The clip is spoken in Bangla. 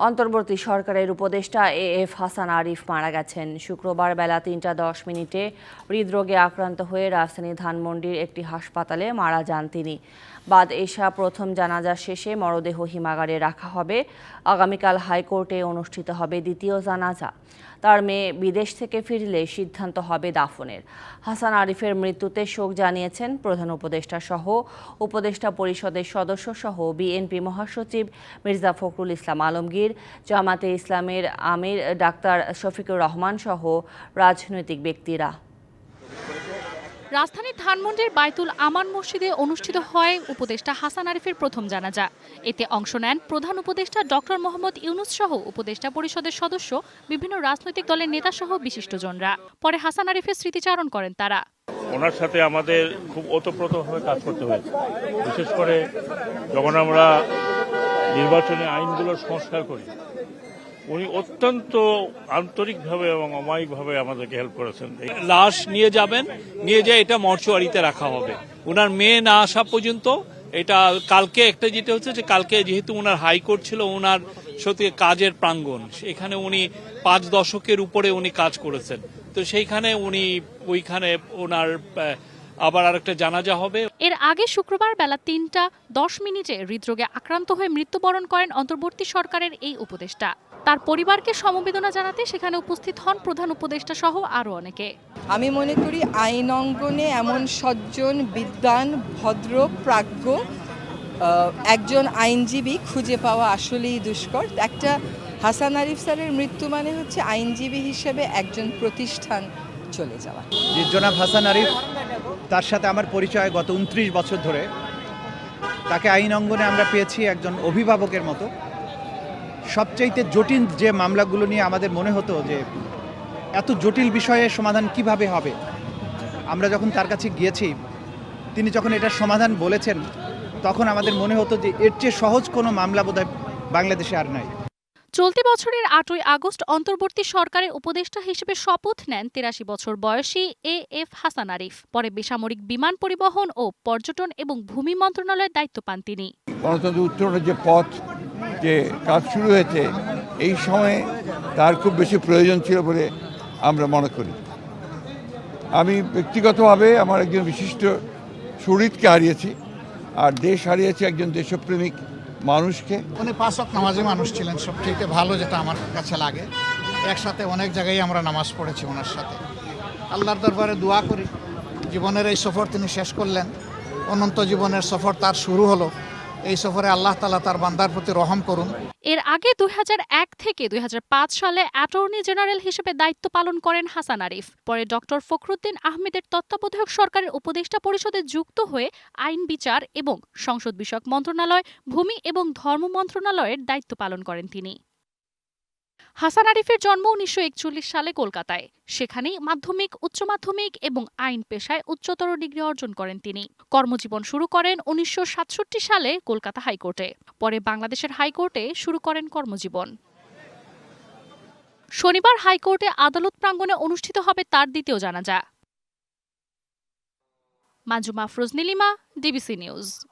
অন্তর্বর্তী সরকারের উপদেষ্টা এ এফ হাসান আরিফ মারা গেছেন। শুক্রবার বেলা তিনটা দশ মিনিটে হৃদরোগে আক্রান্ত হয়ে রাজধানী ধানমন্ডির একটি হাসপাতালে মারা যান তিনি। বাদ এশা প্রথম জানাজা শেষে মরদেহ হিমাগারে রাখা হবে। আগামীকাল হাইকোর্টে অনুষ্ঠিত হবে দ্বিতীয় জানাজা। তার মেয়ে বিদেশ থেকে ফিরলে সিদ্ধান্ত হবে দাফনের। হাসান আরিফের মৃত্যুতে শোক জানিয়েছেন প্রধান উপদেষ্টা সহ উপদেষ্টা পরিষদের সদস্য সহ বিএনপি মহাসচিব মির্জা ফখরুল ইসলাম আলমগীর, জামাতে ইসলামের আমির ডাক্তার শফিকুর রহমান সহ রাজনৈতিক ব্যক্তিরা। রাজধানীর ধানমন্ডির বাইতুল আমান মসজিদে অনুষ্ঠিত হয় উপদেষ্টা হাসান আরিফের প্রথম জানাজা। এতে অংশ নেন প্রধান উপদেষ্টা ডক্টর মোহাম্মদ ইউনুস সহ উপদেষ্টা পরিষদের সদস্য, বিভিন্ন রাজনৈতিক দলের নেতা সহ বিশিষ্টজনরা। পরে হাসান আরিফের স্মৃতিচারণ করেন তারা। ওনার সাথে আমাদের খুব ওতপ্রোতভাবে কাজ করতে হয়েছে। বিশেষ করে যখন আমরা নির্বাচনী আইনগুলোর সংস্কার করি উনি অত্যন্ত আন্তরিকভাবে এবং অমায়িকভাবে আমাদেরকে হেল্প করেছেন। লাশ নিয়ে যাবেন, নিয়ে যেয়ে এটা মর্চুয়ারিতে রাখা হবে। ওনার মেয়ে না আসা পর্যন্ত এটা কালকে একটা যেটা হচ্ছে যে কালকে যেহেতু ওনার হাইকোর্ট ছিল ওনার সত্যি কাজের প্রাঙ্গণ। এখানে উনি পাঁচ দশকের উপরে উনি কাজ করেছেন। তো সেইখানে উনি ওইখানে ওনার আবার আরেকটা জানাজা হবে। এর আগে শুক্রবার বেলা তিনটা দশ মিনিটে হৃদরোগে আক্রান্ত হয়ে মৃত্যুবরণ করেন অন্তর্বর্তী সরকারের এই উপদেষ্টা। তার পরিবারকে সমবেদনা জানাতে সেখানে উপস্থিত হন প্রধান উপদেষ্টা সহ আরও অনেকে। আমি মনে করি আইন অঙ্গনে এমন সজ্জন বিদ্বান ভদ্র প্রাজ্ঞ আহ, একজন আইনজীবী খুঁজে পাওয়া আসলেই দুষ্কর। একটা হাসান আরিফ স্যারের মৃত্যু মানে হচ্ছে আইনজীবী হিসেবে একজন প্রতিষ্ঠান চলে যাওয়া। জনাব হাসান আরিফ, তার সাথে আমার পরিচয় গত উনত্রিশ বছর ধরে। তাকে আইন অঙ্গনে আমরা পেয়েছি একজন অভিভাবকের মতো। সবচাইতে জটিল যে মামলাগুলো নিয়ে আমাদের মনে হতো যে এত জটিল বিষয়ে সমাধান কীভাবে হবে, আমরা যখন তার কাছে গিয়েছি, তিনি যখন এটার সমাধান বলেছেন, তখন আমাদের মনে হতো যে এর চেয়ে সহজ কোনো মামলা বোধহয় বাংলাদেশে আর নাই। চলতি বছরের আটই আগস্ট অন্তর্বর্তী সরকারের উপদেষ্টা হিসেবে শপথ নেন তিরাশি বছর বয়সী এ এফ হাসান আরিফ। পরে বেসামরিক বিমান পরিবহন ও পর্যটন এবং ভূমি মন্ত্রণালয়ের দায়িত্ব পান তিনি। গণতন্ত্র উত্তরণের যে পথ, যে কাজ শুরু হয়েছে, এই সময়ে তার খুব বেশি প্রয়োজন ছিল বলে আমরা মনে করি। আমি ব্যক্তিগতভাবে আমার একজন বিশিষ্ট সুহৃদকে হারিয়েছি, আর দেশ হারিয়েছি একজন দেশপ্রেমিক মানুষকে? উনি পাঁচ ওয়াক্ত নামাজি মানুষ ছিলেন, সব থেকে ভালো যেটা আমার কাছে লাগে। একসাথে অনেক জায়গায় আমরা নামাজ পড়েছি ওনার সাথে। আল্লাহর দরবারে দোয়া করি। জীবনের এই সফর তিনি শেষ করলেন। অনন্ত জীবনের সফর তার শুরু হলো। এই সফরে আল্লাহ তালা তার বান্দার প্রতি রহম করুন। এর আগে দুই হাজার এক থেকে দুই হাজার পাঁচ সালে অ্যাটর্নি জেনারেল হিসেবে দায়িত্ব পালন করেন হাসান আরিফ। পরে ডক্টর ফখরুদ্দিন আহমেদের তত্ত্বাবধায়ক সরকারের উপদেষ্টা পরিষদে যুক্ত হয়ে আইন বিচার এবং সংসদ বিষয়ক মন্ত্রণালয়, ভূমি এবং ধর্ম মন্ত্রণালয়ের দায়িত্ব পালন করেন তিনি। হাসান আরিফের জন্ম উনিশশো একচল্লিশ সালে কলকাতায়। সেখানেই মাধ্যমিক, উচ্চ মাধ্যমিক এবং আইন পেশায় উচ্চতর ডিগ্রি অর্জন করেন তিনি। কর্মজীবন শুরু করেন উনিশশো সাতষট্টি সালে কলকাতা হাইকোর্টে। পরে বাংলাদেশের হাইকোর্টে শুরু করেন কর্মজীবন। শনিবার হাইকোর্টে আদালত প্রাঙ্গণে অনুষ্ঠিত হবে তার দ্বিতীয় জানাজা। মাজুমা ফ্রোজনীলিমা ডিবিসি নিউজ।